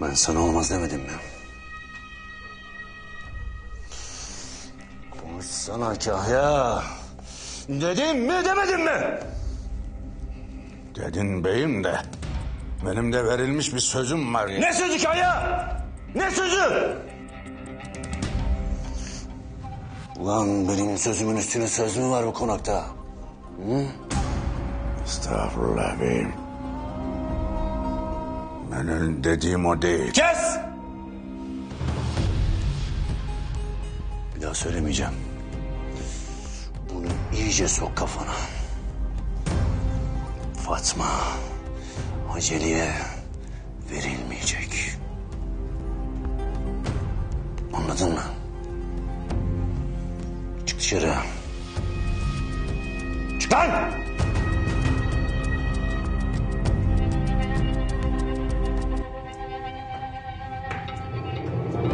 Ben sana olmaz demedim mi? Konuşsana Kahya. Dedim mi demedim mi? Dedin beyim de benim de verilmiş bir sözüm var. Ne sözü Kahya? Ne sözü? Ulan benim sözümün üstüne söz mü var bu konakta? Estağfurullah beyim. Benim dediğim o değil. Kes! Bir daha söylemeyeceğim. Bunu iyice sok kafana. Fatma Haceli'ye verilmeyecek. Anladın mı? Çık dışarı. Çık lan!